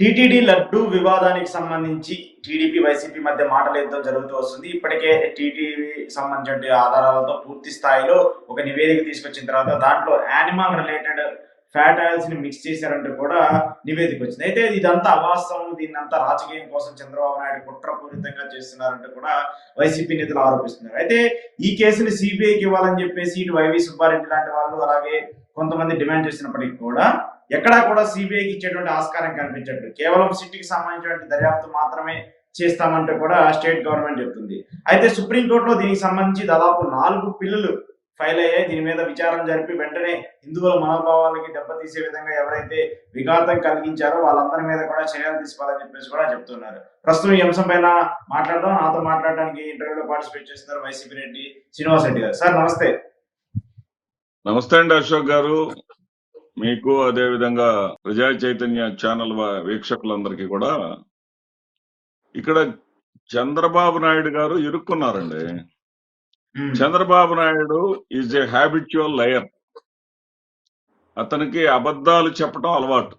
TTD laddu వివాదానికి సంబంధించి TDP YCP మధ్య మాటల యుద్ధం జరుగుతూ వస్తుంది. ఇప్పటికే టీటీడీ సంబంధించిన ఆధారాలతో పూర్తి స్థాయిలో ఒక నివేదిక తీసుకొచ్చిన తర్వాత దాంట్లో యానిమల్ రిలేటెడ్ ఫ్యాట్ ఆయిల్స్ని మిక్స్ చేశారంటూ కూడా నివేదిక వచ్చింది. అయితే ఇదంతా అవాస్తవం. దీన్ని అంతా రాజకీయం కోసం చంద్రబాబు నాయుడు కుట్రపూరితంగా చేస్తున్నారంటూ కూడా వైసీపీ నేతలు ఆరోపిస్తున్నారు. అయితే ఈ కేసుని సిబిఐకి ఇవ్వాలని చెప్పేసి ఇటు వైవి సుబ్బారెడ్డి లాంటి వాళ్ళు అలాగే కొంతమంది డిమాండ్ చేసినప్పటికీ కూడా ఎక్కడా కూడా సిబిఐకి ఇచ్చేటువంటి ఆస్కారం కనిపించట్లేదు. కేవలం సిటీకి సంబంధించినటువంటి దర్యాప్తు మాత్రమే చేస్తామంటూ కూడా స్టేట్ గవర్నమెంట్ చెప్తుంది. అయితే సుప్రీంకోర్టులో దీనికి సంబంధించి దాదాపు నాలుగు పిల్లులు ఫైల్ అయ్యాయి. దీని మీద విచారం జరిపి వెంటనే హిందువుల మనోభావాలకి దెబ్బతీసే విధంగా ఎవరైతే విఘాతం కలిగించారో వాళ్ళందరి మీద కూడా చర్యలు తీసుకోవాలని చెప్పేసి కూడా చెప్తున్నారు. ప్రస్తుతం ఈ అంశం పైన మాట్లాడదాం. నాతో మాట్లాడడానికి ఇంటర్వ్యూలో పార్టిసిపేట్ చేస్తున్నారు వైసీపీ రెడ్డి శ్రీనివాస్ రెడ్డి గారు. సార్ నమస్తే. నమస్తే అండి అశోక్ గారు. మీకు అదే విధంగా ప్రజా చైతన్య ఛానల్ వీక్షకులందరికీ కూడా ఇక్కడ చంద్రబాబు నాయుడు గారు ఇరుక్కున్నారండి. Chandrababu Naidu is a habitual liar అతనికి అబద్ధాలు చెప్పడం అలవాటు.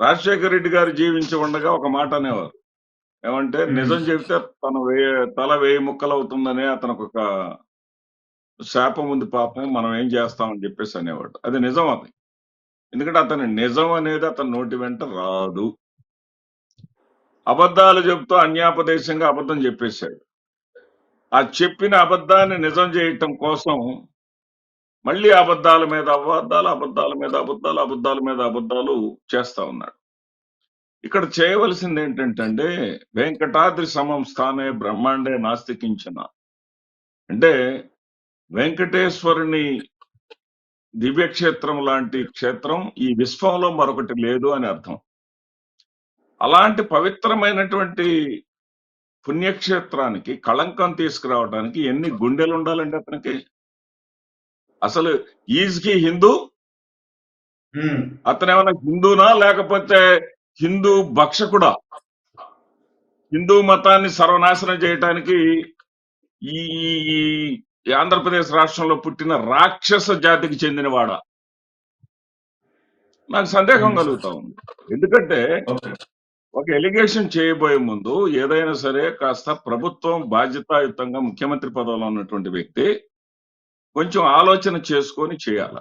రాజశేఖర రెడ్డి గారు జీవించి ఉండగా ఒక మాట అనేవారు. ఏమంటే. నిజం చెబితే తన వే తల వేయి ముక్కలు అవుతుందనే అతనికి ఒక శాపం ఉంది పాపం మనం ఏం చేస్తామని చెప్పేసి అనేవాడు. అది నిజం అది. ఎందుకంటే అతని నిజం అనేది అతని నోటి వెంట రాదు. అబద్ధాలు చెబుతూ అన్యాపదేశంగా అబద్ధం చెప్పేశాడు. ఆ చెప్పిన అబద్ధాన్ని నిజం చేయటం కోసం మళ్ళీ అబద్ధాల మీద అబద్ధాలు అబద్ధాల మీద అబద్ధాలు అబద్ధాల మీద అబద్ధాలు చేస్తా ఉన్నాడు. ఇక్కడ చేయవలసింది ఏంటంటే వెంకటాద్రి సమం స్థానే బ్రహ్మాండే నాస్తికించిన. అంటే వెంకటేశ్వరుని దివ్యక్షేత్రం లాంటి క్షేత్రం ఈ విశ్వంలో మరొకటి లేదు అని అర్థం. అలాంటి పవిత్రమైనటువంటి పుణ్యక్షేత్రానికి కళంకం తీసుకురావడానికి ఎన్ని గుండెలు ఉండాలండి అతనికి? అసలు ఈజ్కి హిందూ? అతను ఏమైనా హిందూనా? లేకపోతే హిందూ భక్షకుడా? హిందూ మతాన్ని సర్వనాశనం చేయటానికి ఈ ఈ- ఆంధ్రప్రదేశ్ రాష్ట్రంలో పుట్టిన రాక్షస జాతికి చెందినవాడా? నాకు సందేహం కలుగుతా ఉంది. ఎందుకంటే ఒక ఎలిగేషన్ చేయబోయే ముందు ఏదైనా సరే కాస్త ప్రభుత్వం బాధ్యతాయుతంగా ముఖ్యమంత్రి పదవిలో ఉన్నటువంటి వ్యక్తి కొంచెం ఆలోచన చేసుకొని చేయాలి.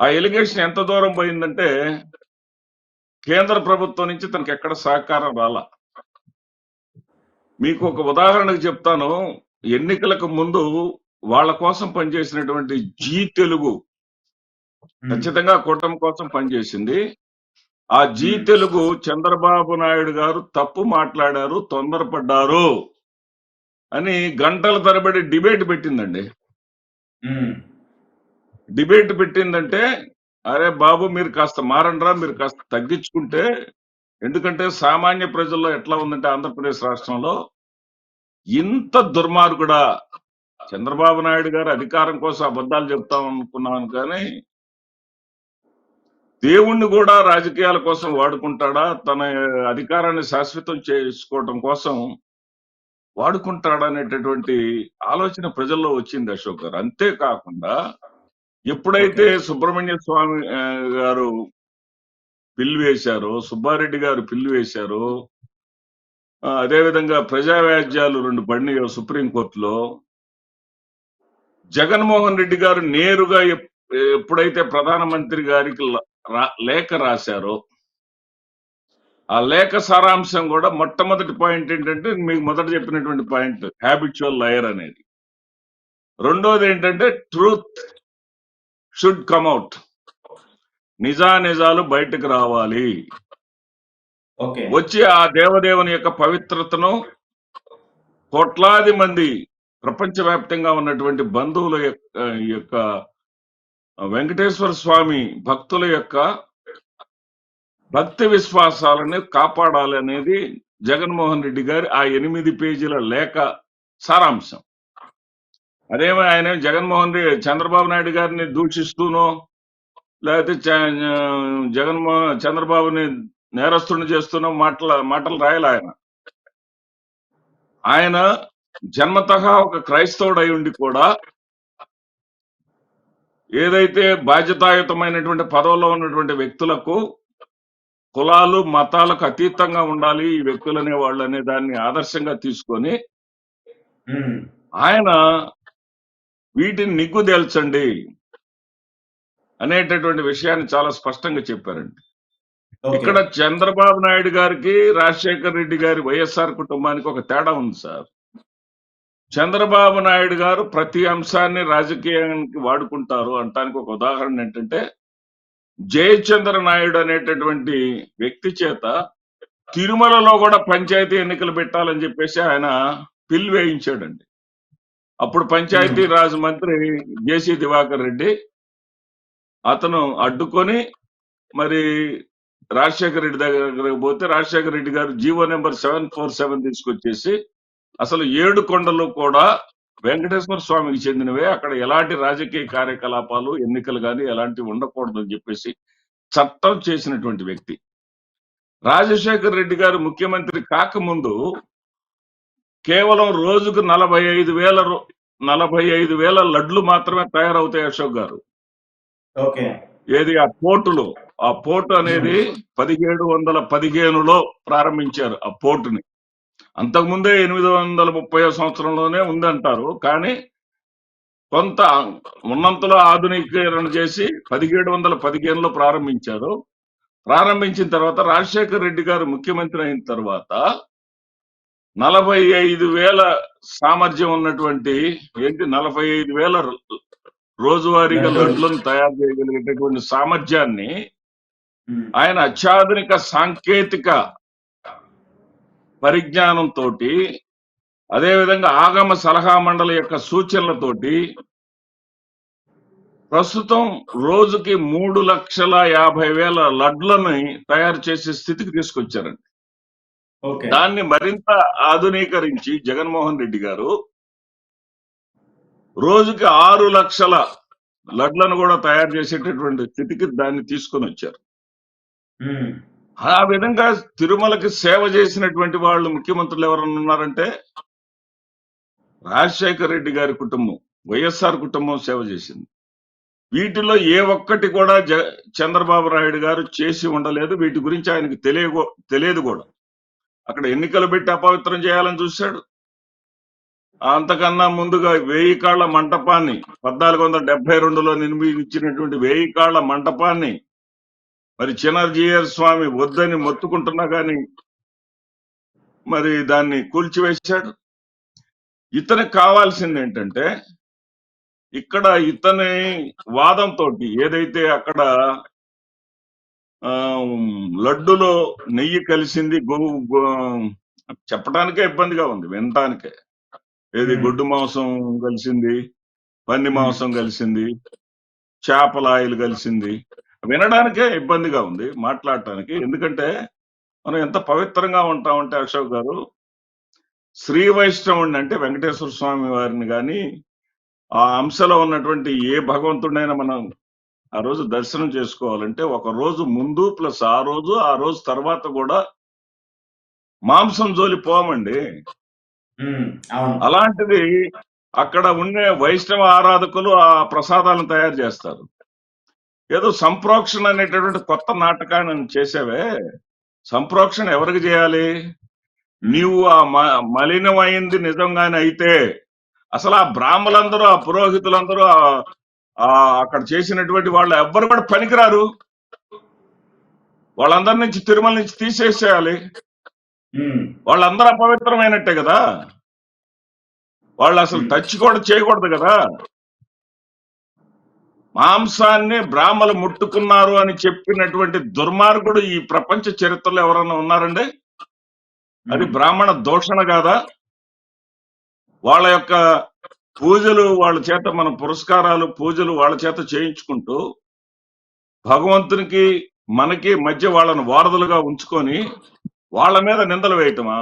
ఆ ఎలిగేషన్ ఎంత దూరం పోయిందంటే కేంద్ర ప్రభుత్వం నుంచి తనకి ఎక్కడ సహకారం రాలా. మీకు ఒక ఉదాహరణకు చెప్తాను. ఎన్నికలకు ముందు వాళ్ళ కోసం పనిచేసినటువంటి జీ తెలుగు ఖచ్చితంగా కూటమి కోసం పనిచేసింది. ఆ జీ తెలుగు చంద్రబాబు నాయుడు గారు తప్పు మాట్లాడారు తొందరపడ్డారు అని గంటల తరబడి డిబేట్ పెట్టిందండి. డిబేట్ పెట్టిందంటే అరే బాబు మీరు కాస్త మారండ్రా మీరు కాస్త తగ్గించుకుంటే ఎందుకంటే సామాన్య ప్రజల్లో ఎట్లా ఉందంటే ఆంధ్రప్రదేశ్ రాష్ట్రంలో ఇంత దుర్మార్గుడా చంద్రబాబు నాయుడు గారు అధికారం కోసం అబద్ధాలు చెప్తాం అనుకున్నాను కానీ దేవుణ్ణి కూడా రాజకీయాల కోసం వాడుకుంటాడా? తన అధికారాన్ని శాశ్వతం చేసుకోవటం కోసం వాడుకుంటాడా అనేటటువంటి ఆలోచన ప్రజల్లో వచ్చింది అశోక్ గారు. అంతేకాకుండా ఎప్పుడైతే సుబ్రహ్మణ్య స్వామి గారు పిల్లు వేశారో సుబ్బారెడ్డి గారు పిల్లు వేశారో అదేవిధంగా ప్రజా వ్యాజ్యాలు రెండు పడినాయో సుప్రీంకోర్టులో. జగన్మోహన్ రెడ్డి గారు నేరుగా ఎప్పుడైతే ప్రధానమంత్రి గారికి లేఖ రాశారో ఆ లేఖ సారాంశం కూడా మొట్టమొదటి పాయింట్ ఏంటంటే మీకు మొదట చెప్పినటువంటి పాయింట్ హ్యాబిచువల్ లయర్ అనేది. రెండోది ఏంటంటే ట్రూత్ షుడ్ కమ్ అవుట్ నిజా నిజాలు బయటకు రావాలి. వచ్చి ఆ దేవదేవుని యొక్క పవిత్రతను కోట్లాది మంది ప్రపంచవ్యాప్తంగా ఉన్నటువంటి బంధువుల యొక్క యొక్క వెంకటేశ్వర స్వామి భక్తుల యొక్క భక్తి విశ్వాసాలని కాపాడాలి అనేది జగన్మోహన్ రెడ్డి గారి ఆ ఎనిమిది పేజీల లేఖ సారాంశం. అదేమో ఆయన జగన్మోహన్ రెడ్డి చంద్రబాబు నాయుడు గారిని దూషిస్తూనో లేకపోతే జగన్మోహన్ చంద్రబాబుని నేరస్తుని చేస్తున్న మాటల మాటలు రాయాలి ఆయన ఆయన జన్మతః ఒక క్రైస్తవుడు అయి ఉండి కూడా ఏదైతే బాధ్యతాయుతమైనటువంటి పదవుల్లో ఉన్నటువంటి వ్యక్తులకు కులాలు మతాలకు అతీతంగా ఉండాలి ఈ వ్యక్తులు వాళ్ళు అనే దాన్ని ఆదర్శంగా తీసుకొని ఆయన వీటిని నిగ్గుదేల్చండి అనేటటువంటి విషయాన్ని చాలా స్పష్టంగా చెప్పారండి. ఇక్కడ చంద్రబాబు నాయుడు గారికి రాజశేఖర్ రెడ్డి గారి వైఎస్ఆర్ కుటుంబానికి ఒక తేడా ఉంది సార్. చంద్రబాబు నాయుడు గారు ప్రతి అంశాన్ని రాజకీయానికి వాడుకుంటారు. అంటానికి ఒక ఉదాహరణ ఏంటంటే జయచంద్ర నాయుడు అనేటటువంటి వ్యక్తి చేత తిరుమలలో కూడా పంచాయతీ ఎన్నికలు పెట్టాలని చెప్పేసి ఆయన పిల్ వేయించాడండి. అప్పుడు పంచాయతీ రాజ్ మంత్రి జేసీ దివాకర్ రెడ్డి అతను అడ్డుకొని మరి రాజశేఖర రెడ్డి దగ్గరకు పోతే Rajasekhara Reddy garu GO number seven four seven తీసుకొచ్చేసి అసలు ఏడు కొండలు కూడా వెంకటేశ్వర స్వామికి చెందినవే. అక్కడ ఎలాంటి రాజకీయ కార్యకలాపాలు ఎన్నికలు కానీ ఎలాంటివి ఉండకూడదు అని చెప్పేసి చట్టం చేసినటువంటి వ్యక్తి. రాజశేఖర రెడ్డి గారు ముఖ్యమంత్రి కాకముందు కేవలం రోజుకు నలభై ఐదు వేల నలభై ఐదు వేల లడ్లు మాత్రమే తయారవుతాయి అశోక్ గారు. ఓకే. ఏది ఆ పోర్టులో ఆ పోర్టు అనేది పదిహేడు వందల పదిహేనులో ప్రారంభించారు ఆ పోర్టుని. అంతకుముందే ఎనిమిది వందల ముప్పై సంవత్సరంలోనే ఉందంటారు కానీ కొంత ఉన్నంతలో ఆధునీకరణ చేసి పదిహేడు వందల పదిహేనులో ప్రారంభించారు. ప్రారంభించిన తర్వాత రాజశేఖర్ రెడ్డి గారు ముఖ్యమంత్రి అయిన తర్వాత నలభై ఐదు వేల సామర్థ్యం ఉన్నటువంటి ఏంటి నలభై ఐదు వేల రోజువారీగా లడ్లను తయారు చేయగలిగేటటువంటి సామర్థ్యాన్ని ఆయన అత్యాధునిక సాంకేతిక పరిజ్ఞానంతో అదేవిధంగా ఆగమ సలహా మండలి యొక్క సూచనలతోటి ప్రస్తుతం రోజుకి మూడు లక్షల యాభై వేల లడ్లని తయారు చేసే స్థితికి తీసుకొచ్చారండి. దాన్ని మరింత ఆధునీకరించి జగన్మోహన్ రెడ్డి గారు రోజుకి ఆరు లక్షల లడ్లను కూడా తయారు చేసేటటువంటి స్థితికి దాన్ని తీసుకొని వచ్చారు ఆ విధంగా తిరుమలకి సేవ చేసినటువంటి వాళ్ళు ముఖ్యమంత్రులు ఎవరన్నా ఉన్నారంటే రాజశేఖర్ రెడ్డి గారి కుటుంబం వైఎస్ఆర్ కుటుంబం సేవ చేసింది. వీటిలో ఏ ఒక్కటి కూడా చంద్రబాబు నాయుడు గారు చేసి ఉండలేదు. వీటి గురించి ఆయనకు తెలియ తెలియదు కూడా. అక్కడ ఎన్నికలు పెట్టి అపవిత్రం చేయాలని చూశాడు. అంతకన్నా ముందుగా వేయి కాళ్ళ మంటపాన్ని పద్నాలుగు వందల డెబ్బై రెండులో నిర్మించినటువంటి వేయి కాళ్ళ మంటపాన్ని మరి చిన్నజీయర్ స్వామి వద్దని మొత్తుకుంటున్నా గాని మరి దాన్ని కూల్చివేశాడు. ఇతనికి కావాల్సింది ఏంటంటే ఇక్కడ ఇతని వాదంతో ఏదైతే అక్కడ లడ్డులో నెయ్యి కలిసింది చెప్పడానికే ఇబ్బందిగా ఉంది వినటానికే. ఏది. గొడ్డు మాంసం కలిసింది పంది మాంసం కలిసింది చేపల ఆయిల్ కలిసింది. వినడానికే ఇబ్బందిగా ఉంది మాట్లాడటానికి. ఎందుకంటే మనం ఎంత పవిత్రంగా ఉంటామంటే అశోక్ గారు శ్రీ వైష్ణవుడిని అంటే వెంకటేశ్వర స్వామి వారిని కానీ ఆ అంశలో ఉన్నటువంటి ఏ భగవంతుడైనా మనం ఆ రోజు దర్శనం చేసుకోవాలంటే ఒక రోజు ముందు ప్లస్ ఆ రోజు ఆ రోజు తర్వాత కూడా మాంసం జోలి పోమండి. అలాంటిది అక్కడ ఉండే వైష్ణవ ఆరాధకులు ఆ ప్రసాదాలను తయారు చేస్తారు. ఏదో సంప్రోక్షణ అనేటటువంటి కొత్త నాటకాన్ని చేసావే. సంప్రోక్షణ ఎవరికి చేయాలి? నీవు ఆ మలినమైంది నిజంగానే అయితే అసలు ఆ బ్రాహ్మలందరూ ఆ పురోహితులందరూ ఆ- అక్కడ చేసినటువంటి వాళ్ళు ఎవ్వరు కూడా పనికిరారు. వాళ్ళందరి నుంచి తిరుమల నుంచి తీసేసేయాలి. వాళ్ళందరూ అపవిత్రమైనట్టే కదా. వాళ్ళు అసలు టచ్ కూడా చేయకూడదు కదా. మాంసాన్ని బ్రాహ్మలు ముట్టుకున్నారు అని చెప్పినటువంటి దుర్మార్గుడు ఈ ప్రపంచ చరిత్రలో ఎవరన్నా ఉన్నారండి? అది బ్రాహ్మణ దోషణ కాదా? వాళ్ళ యొక్క పూజలు వాళ్ళ చేత మన పురస్కారాలు పూజలు వాళ్ళ చేత చేయించుకుంటూ భగవంతునికి మనకి మధ్య వాళ్ళను వారధులుగా ఉంచుకొని వాళ్ళ మీద నిందలు వేయటమా?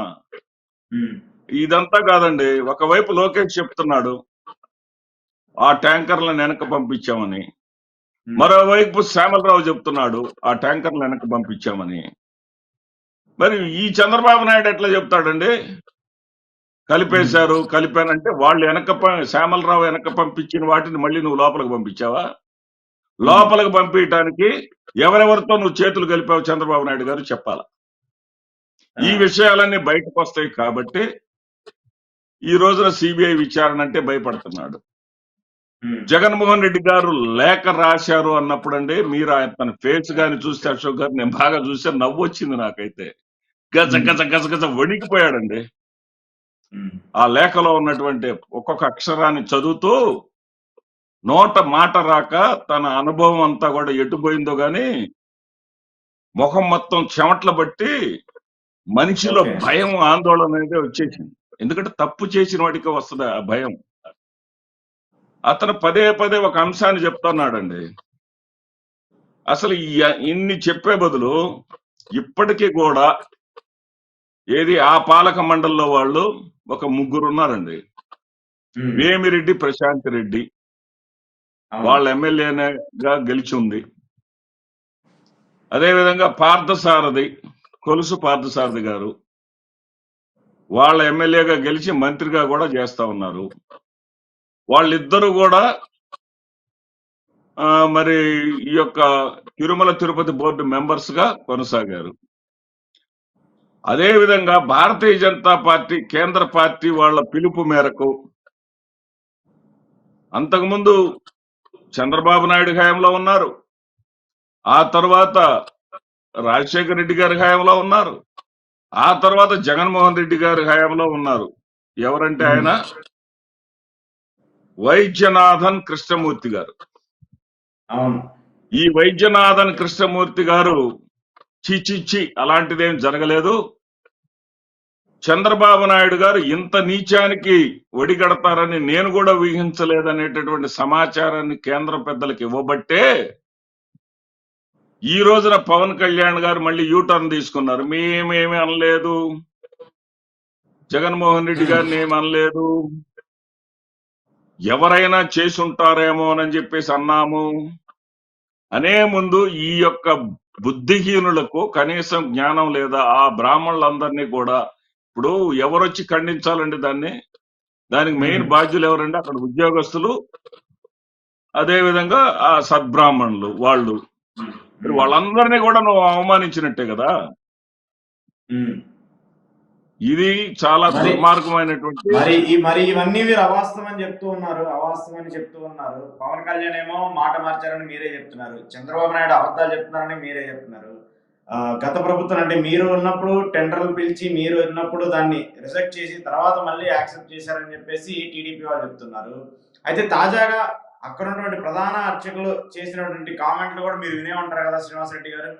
ఇదంతా కాదండి. ఒకవైపు లోకేష్ చెప్తున్నాడు ఆ ట్యాంకర్లను వెనక పంపించామని. మరోవైపు శ్యామలరావు చెప్తున్నాడు ఆ ట్యాంకర్లు వెనక పంపించామని. మరి ఈ చంద్రబాబు నాయుడు ఎట్లా చెప్తాడండి? కలిపేశారు కలిపానంటే వాళ్ళు వెనక శ్యామలరావు వెనక పంపించిన వాటిని మళ్ళీ నువ్వు లోపలికి పంపించావా? లోపలికి పంపించడానికి ఎవరెవరితో నువ్వు చేతులు కలిపావు చంద్రబాబు నాయుడు గారు చెప్పాల. ఈ విషయాలన్నీ బయటకు వస్తాయి కాబట్టి ఈ రోజున సిబిఐ విచారణ అంటే భయపడుతున్నాడు. జగన్మోహన్ రెడ్డి గారు లేఖ రాశారు అన్నప్పుడు అండి మీరు ఆయన తన ఫేస్ గాని చూస్తే అశోక్ గారు నేను బాగా చూస్తే నవ్వు వచ్చింది నాకైతే. గజ గజ గజ గజ వణికిపోయాడండి. ఉమ్, ఆ లేఖలో ఉన్నటువంటి ఒక్కొక్క అక్షరాన్ని చదువుతూ నోట మాట రాక తన అనుభవం అంతా కూడా ఎటుపోయిందో గాని ముఖం మొత్తం చెమట్ల బట్టి మనిషిలో. భయం ఆందోళన అనేది వచ్చేసింది. ఎందుకంటే తప్పు చేసిన వాడికి వస్తుంది ఆ భయం. అతను పదే పదే ఒక అంశాన్ని చెప్తున్నాడండి. అసలు ఇన్ని చెప్పే బదులు ఇప్పటికీ కూడా ఏది ఆ పాలక మండలిలో వాళ్ళు ఒక ముగ్గురు ఉన్నారండి. వేమిరెడ్డి ప్రశాంత్ రెడ్డి. వాళ్ళ ఎమ్మెల్యేగా గెలిచి ఉంది అదేవిధంగా పార్థసారథి కొలుసు పార్థసారథి గారు వాళ్ళ ఎమ్మెల్యేగా గెలిచి మంత్రిగా కూడా చేస్తా ఉన్నారు. వాళ్ళిద్దరూ కూడా మరి ఈ యొక్క తిరుమల తిరుపతి బోర్డు మెంబర్స్గా కొనసాగారు. అదే విధంగా భారతీయ జనతా పార్టీ కేంద్ర పార్టీ వాళ్ళ పిలుపు మేరకు అంతకుముందు చంద్రబాబు నాయుడు హయాంలో ఉన్నారు. ఆ తర్వాత రాజశేఖర రెడ్డి గారి హయాంలో ఉన్నారు. ఆ తర్వాత జగన్మోహన్ రెడ్డి గారి హయాంలో ఉన్నారు. ఎవరంటే ఆయన వైద్యనాథన్ కృష్ణమూర్తి గారు. అవును. ఈ వైద్యనాథన్ కృష్ణమూర్తి గారు చి చి చి అలాంటిదేం జరగలేదు. చంద్రబాబు నాయుడు గారు ఇంత నీచానికి ఒడిగడతారని నేను కూడా ఊహించలేదనేటటువంటి సమాచారాన్ని కేంద్ర పెద్దలకు ఇవ్వబట్టే ఈ రోజున పవన్ కళ్యాణ్ గారు మళ్ళీ యూటర్న్ తీసుకున్నారు. మేమేమి అనలేదు. జగన్మోహన్ రెడ్డి గారిని ఏమి అనలేదు. ఎవరైనా చేసుంటారేమో అని చెప్పేసి అన్నాము. అనే ముందు ఈ యొక్క బుద్ధిహీనులకు కనీసం జ్ఞానం లేదా ఆ బ్రాహ్మణులందరినీ కూడా ఇప్పుడు ఎవరొచ్చి ఖండించాలండి దాన్ని? దానికి మెయిన్ బాధ్యులు ఎవరండి అక్కడ ఉద్యోగస్తులు అదే విధంగా ఆ సద్బ్రాహ్మణులు వాళ్ళు. వాళ్ళందరినీ కూడా నువ్వు అవమానించినట్టే కదా. ఇది చాలా మరి- దుర్మార్గమైనటువంటి మరి ఈ మరి ఇవన్నీ మీరు అవాస్తవం అని చెప్తూ ఉన్నారు అవాస్తవం అని చెప్తూ ఉన్నారు. పవన్ కళ్యాణ్ ఏమో మాట మార్చారని మీరే చెప్తున్నారు. చంద్రబాబు నాయుడు అబద్ధాలు చెప్తున్నారని మీరే చెప్తున్నారు. గత ప్రభుత్వం అంటే మీరు ఉన్నప్పుడు టెండర్లు పిలిచి మీరు ఉన్నప్పుడు దాన్ని రిజెక్ట్ చేసి తర్వాత మళ్ళీ యాక్సెప్ట్ చేశారని చెప్పేసి టీడీపీ వాళ్ళు చెప్తున్నారు. అయితే తాజాగా అక్కడ ఉన్నటువంటి ప్రధాన అర్చకులు చేసినటువంటి కామెంట్లు కూడా మీరు వినే ఉంటారు కదా శ్రీనివాస్ రెడ్డి గారు?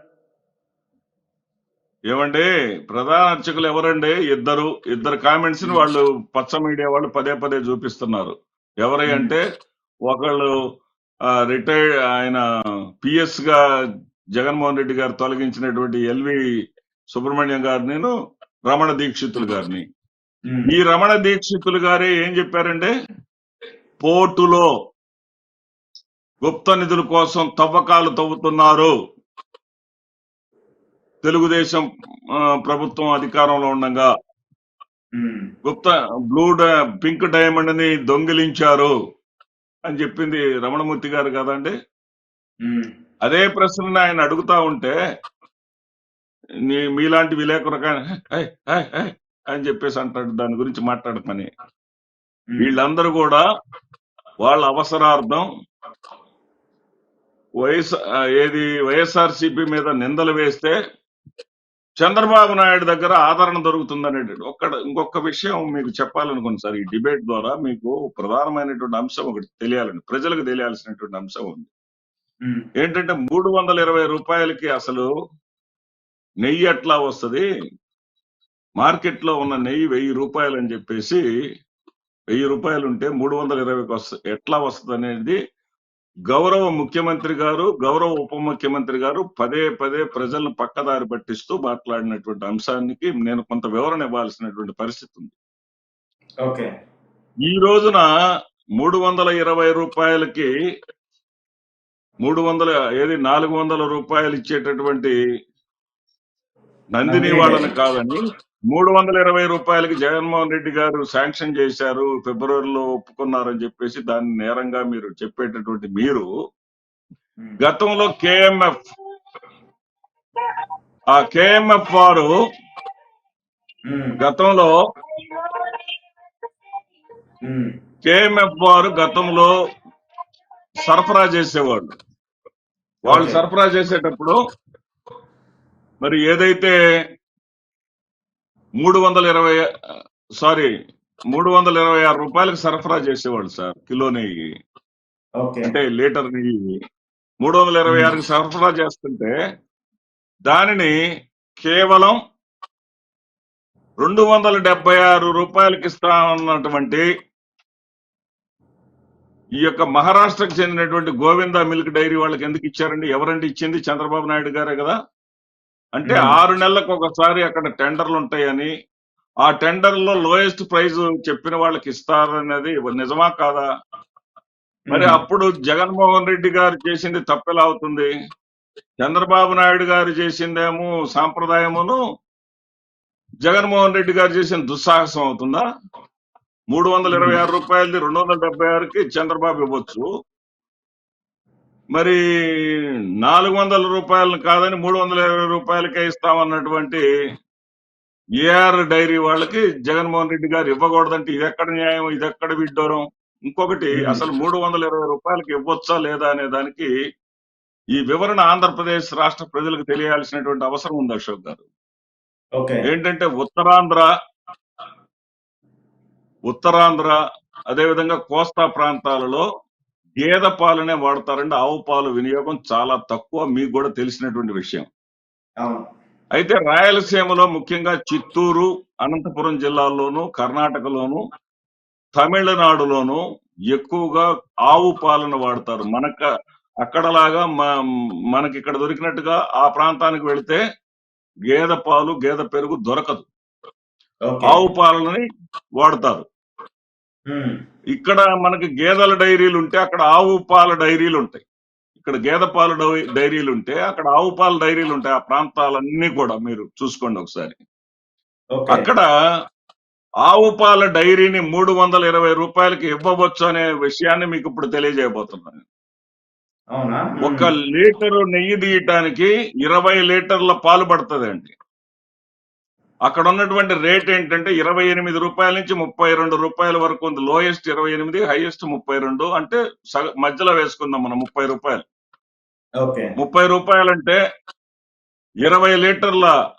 ఏమండి? ప్రధాన అర్చకులు ఎవరండి? ఇద్దరు. ఇద్దరు కామెంట్స్ని వాళ్ళు పచ్చ మీడియా వాళ్ళు పదే పదే చూపిస్తున్నారు. ఎవరై. అంటే ఒకళ్ళు రిటైర్డ్ ఆయన పిఎస్గా జగన్మోహన్ రెడ్డి గారు తొలగించినటువంటి ఎల్వి సుబ్రహ్మణ్యం గారిని రమణ దీక్షితులు గారిని. ఈ రమణ దీక్షితులు గారే ఏం చెప్పారంటే పోర్టులో గుప్త నిధుల కోసం తవ్వకాలు తవ్వుతున్నారు. తెలుగుదేశం ప్రభుత్వం అధికారంలో ఉండగా గుప్త బ్లూ డై- పింక్ డైమండ్ని దొంగిలించారు అని చెప్పింది రమణమూర్తి గారు కదండి? అదే ప్రశ్నని ఆయన అడుగుతా ఉంటే నీ మీలాంటి విలేకరు అని చెప్పేసి అంటాడు. దాని గురించి మాట్లాడమని ఉమ్. వీళ్ళందరూ కూడా వాళ్ళ అవసరార్థం వైఎస్ ఏది వైఎస్ఆర్సీపీ మీద నిందలు వేస్తే చంద్రబాబు నాయుడు దగ్గర ఆదరణ దొరుకుతుందనేటువంటి ఒక్క ఇంకొక విషయం మీకు చెప్పాలనుకున్నాను సార్. ఈ డిబేట్ ద్వారా మీకు ప్రధానమైనటువంటి అంశం ఒకటి తెలియాలండి ప్రజలకు తెలియాల్సినటువంటి అంశం ఉంది. ఏంటంటే మూడు వందల ఇరవై రూపాయలకి అసలు నెయ్యి ఎట్లా వస్తుంది? మార్కెట్లో ఉన్న నెయ్యి వెయ్యి రూపాయలు అని చెప్పేసి వెయ్యి రూపాయలు ఉంటే మూడు వందల ఇరవైకి వస్తుంది. ఎట్లా వస్తుంది అనేది గౌరవ ముఖ్యమంత్రి గారు గౌరవ ఉప ముఖ్యమంత్రి గారు పదే పదే ప్రజలను పక్కదారి పట్టిస్తూ మాట్లాడినటువంటి అంశానికి నేను కొంత వివరణ ఇవ్వాల్సినటువంటి పరిస్థితి ఉంది ఓకే ఈ రోజున మూడు వందల ఇరవై రూపాయలకి మూడు వందల ఏది నాలుగు వందల రూపాయలు ఇచ్చేటటువంటి నందిని వాళ్ళని. కాదని మూడు వందల ఇరవై రూపాయలకి జగన్మోహన్ రెడ్డి గారు శాంక్షన్ చేశారు ఫిబ్రవరిలో ఒప్పుకున్నారని చెప్పేసి దాన్ని నేరంగా మీరు చెప్పేటటువంటి మీరు. గతంలో కేఎంఎఫ్ ఆ కేఎంఎఫ్ వారు. గతంలో. కేఎంఎఫ్ వారు గతంలో సరఫరా చేసేవాళ్ళు వాళ్ళు. సరఫరా చేసేటప్పుడు మరి ఏదైతే మూడు వందల ఇరవై సారీ మూడు వందల ఇరవై ఆరు రూపాయలకు సరఫరా చేసేవాళ్ళు సార్ కిలో నెయ్యి. అంటే లీటర్ నెయ్యి. మూడు వందల ఇరవై ఆరుకి సరఫరా చేస్తుంటే దానిని కేవలం రెండు వందల డెబ్బై ఆరు రూపాయలకి ఇస్తామన్నటువంటి ఈ యొక్క మహారాష్ట్రకు చెందినటువంటి గోవింద మిల్క్ డైరీ వాళ్ళకి ఎందుకు ఇచ్చారండి? ఎవరండి ఇచ్చింది? చంద్రబాబు నాయుడు గారే కదా. అంటే. ఆరు నెలలకు ఒకసారి అక్కడ టెండర్లు ఉంటాయని ఆ టెండర్లో లోయెస్ట్ ప్రైజ్ చెప్పిన వాళ్ళకి ఇస్తారనేది నిజమా కాదా? మరి. అప్పుడు జగన్మోహన్ రెడ్డి గారు చేసింది తప్పెలా అవుతుంది? చంద్రబాబు నాయుడు గారు చేసిందేమో సాంప్రదాయమును జగన్మోహన్ రెడ్డి గారు చేసిన దుస్సాహసం అవుతుందా? మూడు వందల ఇరవై ఆరు రూపాయలది రెండు వందల డెబ్బై ఆరుకి చంద్రబాబు ఇవ్వచ్చు. మరి నాలుగు వందల రూపాయలు కాదని మూడు వందల ఇరవై రూపాయలకే ఇస్తామన్నటువంటి ఏఆర్ డైరీ వాళ్ళకి జగన్మోహన్ రెడ్డి గారు ఇవ్వకూడదంటే ఇది ఎక్కడ న్యాయం ఇది ఎక్కడ విడ్డూరం? ఇంకొకటి. అసలు మూడు వందల ఇరవై రూపాయలకి ఇవ్వచ్చా లేదా అనే దానికి ఈ వివరణ ఆంధ్రప్రదేశ్ రాష్ట్ర ప్రజలకు తెలియాల్సినటువంటి అవసరం ఉంది అశోక్ గారు. ఏంటంటే ఉత్తరాంధ్ర ఉత్తరాంధ్ర అదేవిధంగా కోస్తా ప్రాంతాలలో గేదె పాలనే వాడతారండి ఆవు పాలు వినియోగం చాలా తక్కువ మీకు కూడా తెలిసినటువంటి విషయం. అయితే రాయలసీమలో ముఖ్యంగా చిత్తూరు అనంతపురం జిల్లాల్లోనూ కర్ణాటకలోను తమిళనాడులోను ఎక్కువగా ఆవు పాలన వాడతారు. మనక అక్కడలాగా మనకి ఇక్కడ దొరికినట్టుగా ఆ ప్రాంతానికి వెళితే గేదె పాలు గేదె పెరుగు దొరకదు. ఆవు పాలనని వాడతారు. ఇక్కడ మనకి గేదెల డైరీలు ఉంటే అక్కడ ఆవు పాల డైరీలు ఉంటాయి. ఇక్కడ గేదె పాల డైరీలు ఉంటే అక్కడ ఆవు పాల డైరీలు ఉంటాయి. ఆ ప్రాంతాలన్నీ కూడా మీరు చూసుకోండి ఒకసారి. అక్కడ ఆవు పాల డైరీని మూడు వందల ఇరవై రూపాయలకి ఇవ్వవచ్చు అనే విషయాన్ని మీకు ఇప్పుడు తెలియజేయబోతున్నాను. ఒక లీటరు నెయ్యి తీయటానికి ఇరవై లీటర్ల పాలు పడుతుందండి. అక్కడ ఉన్నటువంటి రేట్ ఏంటంటే ఇరవై ఎనిమిది రూపాయల నుంచి ముప్పై రెండు రూపాయల వరకు ఉంది. లోయెస్ట్ ఇరవై ఎనిమిది హైయెస్ట్ ముప్పై రెండు. అంటే సగ మధ్యలో వేసుకుందాం మనం ముప్పై రూపాయలు. ముప్పై రూపాయలంటే ఇరవై లీటర్ల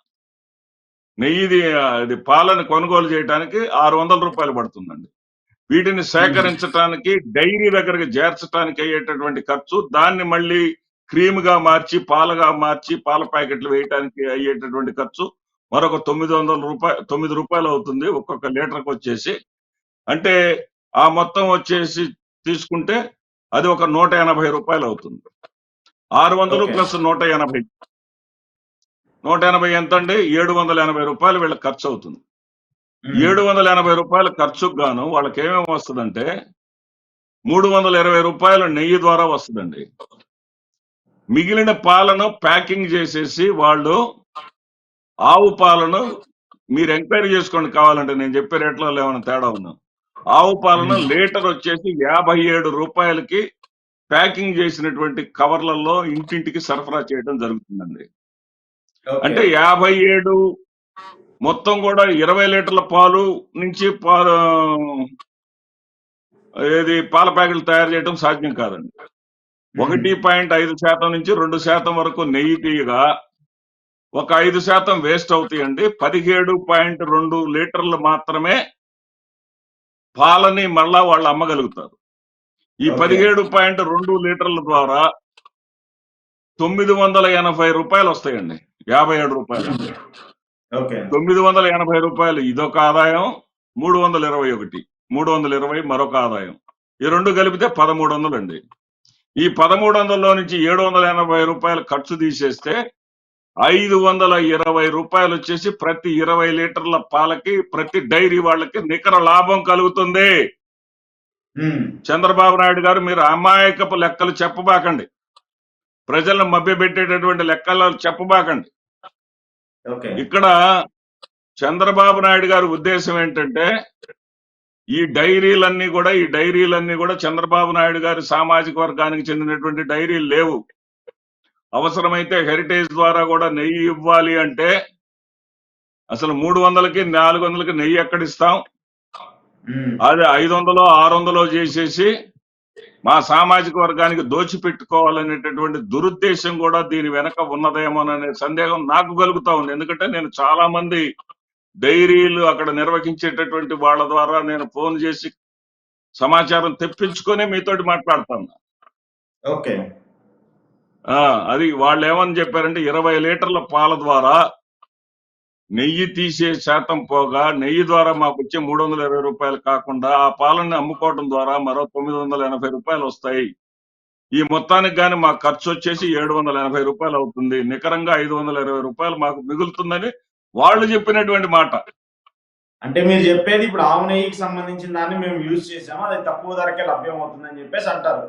నెయ్యిది అది పాలను కొనుగోలు చేయడానికి ఆరు వందల రూపాయలు పడుతుందండి. వీటిని సేకరించడానికి డైరీ దగ్గరకు చేర్చడానికి అయ్యేటటువంటి ఖర్చు దాన్ని మళ్ళీ క్రీమ్గా మార్చి పాలగా మార్చి పాల ప్యాకెట్లు వేయడానికి అయ్యేటటువంటి ఖర్చు మరొక తొమ్మిది వందల రూపాయలు తొమ్మిది రూపాయలు అవుతుంది ఒక్కొక్క లీటర్కి వచ్చేసి. అంటే ఆ మొత్తం వచ్చేసి తీసుకుంటే అది ఒక నూట ఎనభై రూపాయలు అవుతుంది. ఆరు వందలు. ప్లస్ నూట ఎనభై. నూట ఎనభై ఎంత అండి ఏడు వందల ఎనభై రూపాయలు వీళ్ళకి ఖర్చు అవుతుంది. ఏడు వందల ఎనభై రూపాయల ఖర్చుకు గాను వాళ్ళకి ఏమేమి వస్తుందంటే మూడు వందల ఇరవై రూపాయల నెయ్యి ద్వారా వస్తుందండి. మిగిలిన పాలను ప్యాకింగ్ చేసేసి వాళ్ళు ఆవు పాలను మీరు ఎంక్వైరీ చేసుకోండి కావాలంటే నేను చెప్పే రేట్లో ఏమైనా తేడా ఉన్నా ఆవు పాలను. లీటర్ వచ్చేసి యాభై ఏడు రూపాయలకి ప్యాకింగ్ చేసినటువంటి కవర్లలో ఇంటింటికి సరఫరా చేయడం జరుగుతుందండి. అంటే యాభై ఏడు మొత్తం కూడా ఇరవై లీటర్ల పాలు నుంచి పాలు ఏది పాల ప్యాకెట్లు తయారు చేయడం సాధ్యం కాదండి. ఒకటి పాయింట్ ఐదు శాతం నుంచి రెండు శాతం వరకు నెయ్యి తీయగా ఒక ఐదు శాతం వేస్ట్ అవుతాయండి. పదిహేడు పాయింట్ రెండు లీటర్లు మాత్రమే పాలని మళ్ళా వాళ్ళు అమ్మగలుగుతారు. ఈ. పదిహేడు పాయింట్ రెండు లీటర్ల ద్వారా తొమ్మిది వందల ఎనభై రూపాయలు వస్తాయండి. యాభై ఏడు రూపాయలు. ఓకే. తొమ్మిది వందల ఎనభై రూపాయలు ఇదొక ఆదాయం మూడు వందల ఇరవై ఒకటి. మూడు వందల ఇరవై మరొక ఆదాయం. ఈ రెండు కలిపితే పదమూడు వందలు అండి ఈ పదమూడు వందల్లో నుంచి ఏడు వందల ఎనభై రూపాయలు ఖర్చు తీసేస్తే ఐదు వందల ఇరవై రూపాయలు వచ్చేసి ప్రతి ఇరవై లీటర్ల పాలకి ప్రతి డైరీ వాళ్ళకి నికర లాభం కలుగుతుంది. చంద్రబాబు నాయుడు గారు మీరు అమాయకపు లెక్కలు చెప్పబాకండి. ప్రజలను మభ్యపెట్టేటటువంటి లెక్కలు చెప్పబాకండి. ఇక్కడ చంద్రబాబు నాయుడు గారి ఉద్దేశం ఏంటంటే ఈ డైరీలన్నీ కూడా ఈ డైరీలన్నీ కూడా చంద్రబాబు నాయుడు గారి సామాజిక వర్గానికి చెందినటువంటి డైరీలు లేవు. అవసరమైతే హెరిటేజ్ ద్వారా కూడా నెయ్యి ఇవ్వాలి అంటే అసలు మూడు వందలకి నాలుగు వందలకి నెయ్యి ఎక్కడిస్తాం? అది ఐదు వందలో ఆరు వందలో చేసేసి మా సామాజిక వర్గానికి దోచిపెట్టుకోవాలనేటటువంటి దురుద్దేశం కూడా దీని వెనక ఉన్నదేమోననే సందేహం నాకు కలుగుతా ఉంది. ఎందుకంటే నేను చాలా మంది డైరీలు అక్కడ నిర్వహించేటటువంటి వాళ్ళ ద్వారా నేను ఫోన్ చేసి సమాచారం తెప్పించుకొని మీతోటి మాట్లాడతాను. ఓకే. అది వాళ్ళు ఏమని చెప్పారంటే ఇరవై లీటర్ల పాల ద్వారా నెయ్యి తీసే శాతం పోగా నెయ్యి ద్వారా మాకు వచ్చే మూడు వందల ఇరవై రూపాయలు కాకుండా ఆ పాలని అమ్ముకోవడం ద్వారా మరో తొమ్మిది వందల ఎనభై రూపాయలు వస్తాయి. ఈ మొత్తానికి కానీ మా ఖర్చు వచ్చేసి ఏడు వందల ఎనభై రూపాయలు అవుతుంది. నికరంగా ఐదు వందల ఇరవై రూపాయలు మాకు మిగులుతుందని వాళ్ళు చెప్పినటువంటి మాట. అంటే మీరు చెప్పేది ఇప్పుడు ఆవు నెయ్యికి సంబంధించిన దాన్ని మేము యూజ్ చేసాము అది తక్కువ ధరకే లభ్యం అవుతుందని చెప్పేసి అంటారు.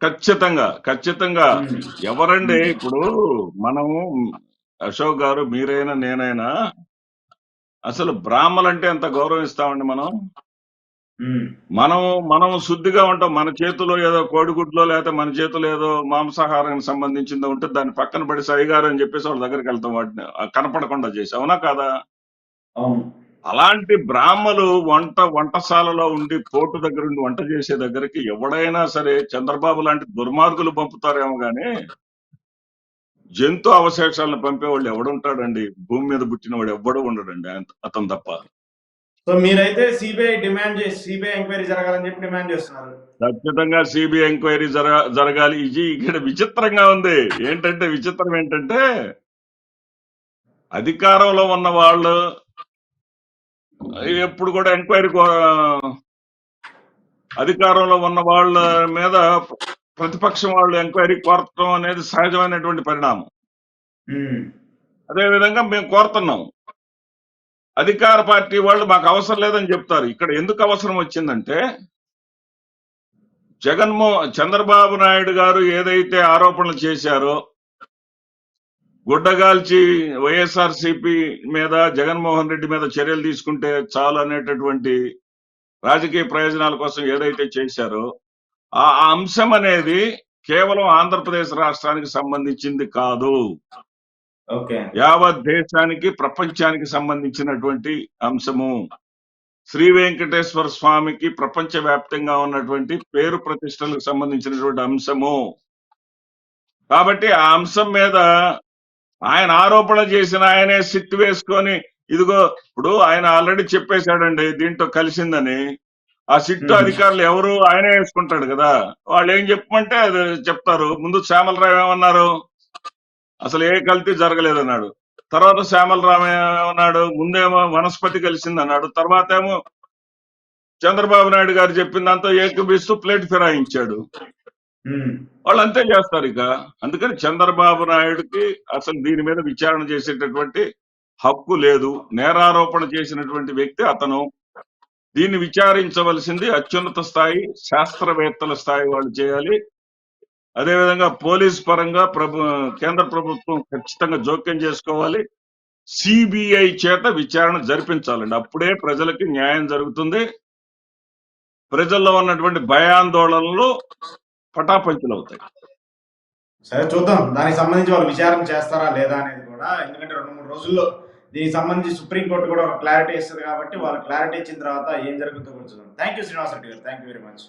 ఖచ్చితంగా ఖచ్చితంగా. ఎవరండి ఇప్పుడు మనము అశోక్ గారు మీరైనా నేనైనా అసలు బ్రాహ్మలంటే ఎంత గౌరవిస్తామండి మనం? ఉమ్, మనం మనం శుద్ధిగా ఉంటాం. మన చేతిలో ఏదో కోడిగుడ్లో లేకపోతే మన చేతిలో ఏదో మాంసాహారానికి సంబంధించిందో ఉంటే దాన్ని పక్కన పడి సరిగారు అని చెప్పేసి వాళ్ళ దగ్గరికి వెళ్తాం వాటిని. కనపడకుండా చేసి. అవునా కాదా? అవును. అలాంటి బ్రాహ్మలు వంట వంటశాలలో ఉండి పోటు దగ్గర ఉండి వంట చేసే దగ్గరికి ఎవడైనా సరే చంద్రబాబు లాంటి దుర్మార్గులు పంపుతారేమో గాని జంతు అవశేషాలను పంపేవాళ్ళు ఎవడుంటాడండి? భూమి మీద పుట్టినవాడు ఎవ్వడు ఉండడండి ఆయన- అతను తప్ప. సో మీరైతే సిబిఐ డిమాండ్ చేసి సిబిఐ ఎంక్వైరీ జరగాలని చెప్పి డిమాండ్ చేస్తున్నారు. ఖచ్చితంగా సిబిఐ ఎంక్వైరీ జరగ జరగాలి. ఇది ఇక్కడ విచిత్రంగా ఉంది. ఏంటంటే విచిత్రం ఏంటంటే అధికారంలో ఉన్న వాళ్ళు ఎప్పుడు కూడా ఎంక్వైరీ అధికారంలో ఉన్న వాళ్ళ మీద ప్రతిపక్షం వాళ్ళు ఎంక్వైరీ కోరటం అనేది సహజమైనటువంటి పరిణామం. అదే విధంగా మేము కోరుతున్నాం. అధికార పార్టీ వాళ్ళు మాకు అవసరం లేదని చెప్తారు. ఇక్కడ ఎందుకు అవసరం వచ్చిందంటే జగన్మో చంద్రబాబు నాయుడు గారు ఏదైతే ఆరోపణలు చేశారో గుడ్డగాల్చి వైఎస్ఆర్ మీద జగన్మోహన్ రెడ్డి మీద చర్యలు తీసుకుంటే చాలు అనేటటువంటి రాజకీయ ప్రయోజనాల కోసం ఏదైతే చేశారో ఆ అంశం అనేది కేవలం ఆంధ్రప్రదేశ్ రాష్ట్రానికి సంబంధించింది కాదు. యావత్ దేశానికి ప్రపంచానికి సంబంధించినటువంటి అంశము. శ్రీ వెంకటేశ్వర స్వామికి ప్రపంచ వ్యాప్తంగా ఉన్నటువంటి పేరు ప్రతిష్టలకు సంబంధించినటువంటి అంశము. కాబట్టి ఆ అంశం మీద ఆయన ఆరోపణ చేసిన ఆయనే సిట్ వేసుకొని ఇదిగో ఇప్పుడు ఆయన ఆల్రెడీ చెప్పేశాడండి దీంట్లో కలిసిందని. ఆ సిట్టు Hmm. అధికారులు ఎవరు ఆయనే వేసుకుంటాడు కదా. వాళ్ళు ఏం చెప్పమంటే అది చెప్తారు. ముందు శ్యామలరావు ఏమన్నారు? అసలు ఏ కల్తీ జరగలేదన్నాడు. తర్వాత శ్యామలరావు ఏమన్నాడు? ముందేమో వనస్పతి కలిసింది అన్నాడు తర్వాత ఏమో చంద్రబాబు నాయుడు గారు చెప్పిన దాంతో ఏకబిస్తూ ప్లేట్ ఫిరాయించాడు. వాళ్ళు అంతే చేస్తారు ఇక. అందుకని చంద్రబాబు నాయుడుకి అసలు దీని మీద విచారణ చేసేటటువంటి హక్కు లేదు. నేరారోపణ చేసినటువంటి వ్యక్తి అతను. దీన్ని విచారించవలసింది అత్యున్నత స్థాయి శాస్త్రవేత్తల స్థాయి వాళ్ళు చేయాలి. అదేవిధంగా పోలీస్ పరంగా ప్రభు కేంద్ర ప్రభుత్వం ఖచ్చితంగా జోక్యం చేసుకోవాలి. సిబిఐ చేత విచారణ జరిపించాలండి. అప్పుడే ప్రజలకి న్యాయం జరుగుతుంది. ప్రజల్లో ఉన్నటువంటి భయాందోళనలు పటాపంచులు అవుతాయి. సరే చూద్దాం. దానికి సంబంధించి వాళ్ళు విచారణ చేస్తారా లేదా అనేది కూడా ఎందుకంటే రెండు మూడు రోజుల్లో దీనికి సంబంధించి సుప్రీంకోర్టు కూడా ఒక క్లారిటీ ఇస్తుంది కాబట్టి వాళ్ళు క్లారిటీ ఇచ్చిన తర్వాత ఏం జరుగుతుందో కూడా చూద్దాం. థ్యాంక్ యూ శ్రీనివాస్ రెడ్డి గారు. Thank you very much